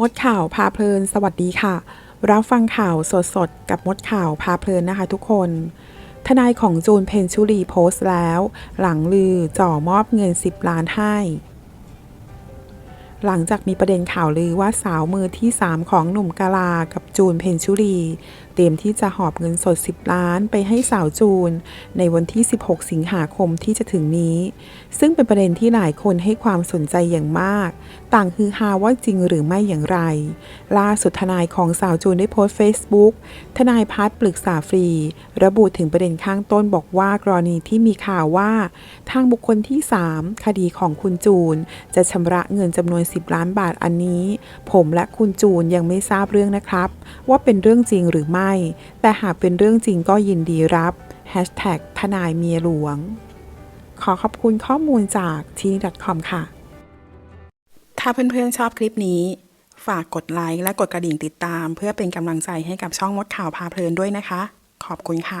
มดข่าวพาเพลิน สวัสดีค่ะ รับฟังข่าวสดสดกับมดข่าวพาเพลินนะคะทุกคน ทนายของจูนเพนชุรีโพสต์แล้ว หลังลือจ่อมอบเงิน 10 ล้านให้ หลังจากมีประเด็นข่าวลือว่าสาวมือที่ 3 ของหนุ่มกาลากับจูนเพนชุรี เตรียมที่จะหอบเงินสด 10 ล้านไปให้สาวจูน ในวันที่ 16 สิงหาคมที่จะถึงนี้ ซึ่งเป็นประเด็นที่หลายคนให้ความสนใจอย่างมาก ต่างฮือฮาว่าจริงหรือไม่อย่างไร ล่าสุดทนายของสาวจูนได้โพสต์ Facebook ทนายพัฒน์ปรึกษาฟรี ระบุถึงประเด็นข้างต้นบอกว่ากรณีที่มีข่าวว่า ทางบุคคลที่ 3 คดีของคุณจูน จะชำระเงินจำนวน10ล้านบาทอันนี้ ผมและคุณจูนยังไม่ทราบเรื่องนะครับ ว่าเป็นเรื่องจริงหรือไม่ แต่หากเป็นเรื่องจริงก็ยินดีรับทนายเมียหลวง ขอขอบคุณข้อมูลจากทีนี .com ค่ะ ถ้าเพื่อนๆชอบคลิปนี้ ฝากกดไลค์และกดกระดิ่งติดตาม เพื่อเป็นกำลังใจให้กับช่องมดข่าวพาเพลินด้วยนะคะ ขอบคุณค่ะ